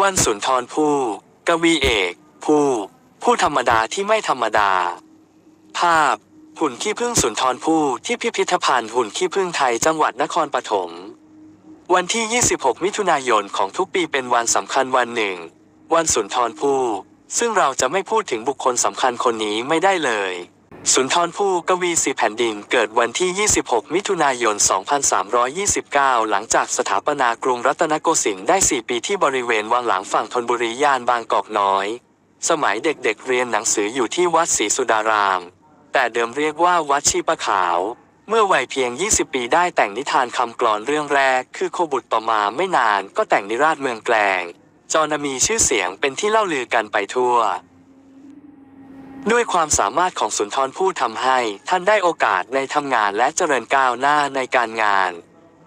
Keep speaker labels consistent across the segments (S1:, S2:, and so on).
S1: วันสุนทรภู่กวีเอก ผู้ ผู้ธรรมดาที่ไม่ธรรมดา ภาพ หุ่นขี้ผึ้งสุนทรภู่ที่พิพิธภัณฑ์หุ่นขี้ผึ้งไทยจังหวัดนครปฐมวันที่ 26 มิถุนายนของทุกปีเป็นวันสำคัญวันหนึ่ง วันสุนทรภู่ซึ่งเราจะไม่พูดถึงบุคคลสำคัญคนนี้ไม่ได้เลย สุนทรภู่กวีสีแผ่นดินเกิดวันที่ 26 มิถุนายน 2329 หลังจากสถาปนากรุงรัตนโกสินทร์ได้ 4 ปีที่บริเวณวังหลังฝั่งธนบุรีย่านบางกอกน้อย สมัยเด็กๆเรียนหนังสืออยู่ที่วัดศรีสุดาราม แต่เดิมเรียกว่าวัดชีปะขาว เมื่อวัยเพียง 20 ปีได้แต่งนิทานคำกลอนเรื่องแรก คือโคบุตรต่อมาไม่นานก็แต่งนิราชเมืองแกลง จอนามีชื่อเสียงเป็นที่เล่าลือกันไปทั่ว ด้วยความสามารถของสุนทรภู่ทำให้ ท่านได้โอกาสในทำงานและเจริญก้าวหน้าในการงาน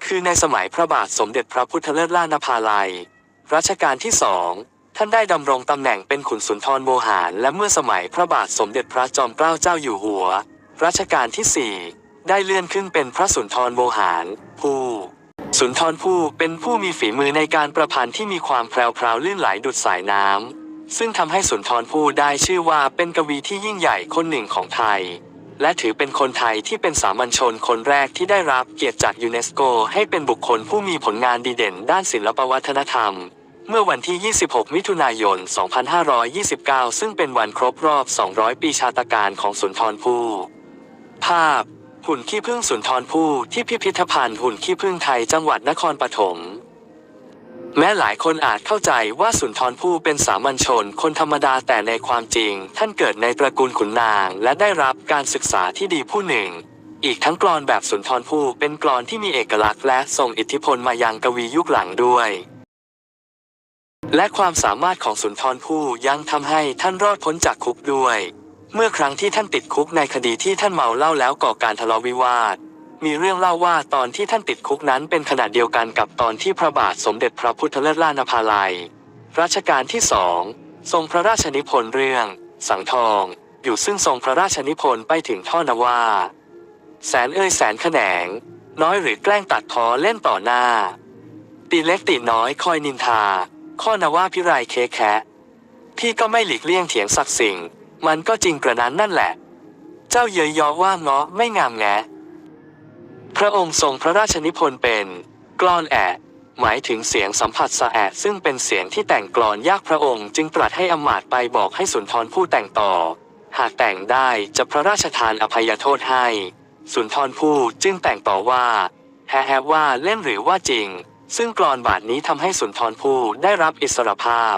S1: คือในสมัยพระบาทสมเด็จพระพุทธเลิศล่านภาลัย รัชกาลที่สองท่านได้ดำรงตำแหน่งเป็นขุนสุนทรโวหารและเมื่อสมัยพระบาทสมเด็จพระจอมเกล้าเจ้าอยู่หัว รัชกาลที่สี่ได้เลื่อนขึ้นเป็นพระสุนทรโวหารผู้สุนทรภู่เป็นผู้มีฝีมือในการประพันธ์ที่มีความแพรวๆลื่นไหลดุดสายน้ำ ซึ่งทำให้สุนทรภู่ได้ชื่อว่าเป็นกวีที่ยิ่งใหญ่คนหนึ่งของไทย และถือเป็นคนไทยที่เป็นสามัญชนคนแรกที่ได้รับเกียรติจากยูเนสโก ให้เป็นบุคคลผู้มีผลงานดีเด่นด้านศิลปวัฒนธรรม เมื่อวันที่ 26 มิถุนายน 2529 ซึ่งเป็นวันครบรอบ 200 ปีชาตการของสุนทรภู่ภาพหุ่นขี้ผึ้งสุนทรภู่ที่พิพิธภัณฑ์หุ่นขี้ผึ้งไทยจังหวัดนครปฐม แม้หลายคนอาจเข้าใจว่าสุนทรภู่เป็นสามัญชนคนธรรมดาแต่ในความจริง ท่านเกิดในตระกูลขุนนาง และได้รับการศึกษาที่ดีผู้หนึ่ง อีกทั้งกลอนแบบสุนทรภู่เป็นกลอนที่มีเอกลักษณ์และส่งอิทธิพลมายังกวียุคหลังด้วย และความสามารถของสุนทรภู่ยังทำให้ท่านรอดพ้นจากคุกด้วย เมื่อครั้งที่ท่านติดคุกในคดีที่ท่านเมาเหล้าแล้วก่อการทะเลาะวิวาท มีเรื่องเล่าว่าตอนที่ท่านติดคุกนั้นเป็นขณะเดียวกันกับตอนที่พระบาทสมเด็จพระพุทธเลิศล่านภาลัย รัชกาลที่สองทรงพระราชนิพนธ์เรื่อง สังทอง อยู่ซึ่งทรงพระราชนิพนธ์ไปถึงท่อนว่า แสนเอ้ยแสนแขนง น้อยหรือแกล้งตัดพอเล่นต่อหน้า ตีเล็กตีน้อยคอยนินทา ข้อนว่าพิไรเคแคะพี่ก็ไม่หลีกเลี่ยงเถียงสักสิ่ง มันก็จริงกระนั้นนั่นแหละ เจ้าเยยยอว่าเงาะไม่งามแงะ ระองค์ทรงพระราชนิพนธ์เป็น กลอนแอะหมายถึงเสียงสัมผัสสะแอะซึ่งเป็นเสียงที่แต่งกลอนยากพระองค์จึงตรัสให้อมาตไปบอกให้สุนทรผู้แต่งต่อ หากแต่งได้จะพระราชทานอภัยโทษให้ สุนทรผู้จึงแต่งต่อว่าแฮแฮว่าเล่นหรือว่าจริง ซึ่งกลอนบาทนี้ทำให้สุนทรผู้ได้รับอิสรภาพ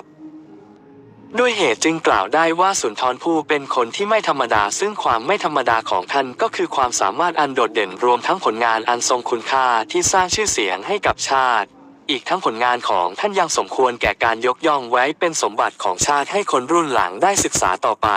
S1: ด้วยเหตุจึงกล่าวได้ว่าสุนทรภู่เป็นคนที่ไม่ธรรมดา ซึ่งความไม่ธรรมดาของท่านก็คือความสามารถอันโดดเด่นรวมทั้งผลงานอันทรงคุณค่าที่สร้างชื่อเสียงให้กับชาติ อีกทั้งผลงานของท่านยังสมควรแก่การยกย่องไว้เป็นสมบัติของชาติให้คนรุ่นหลังได้ศึกษาต่อไป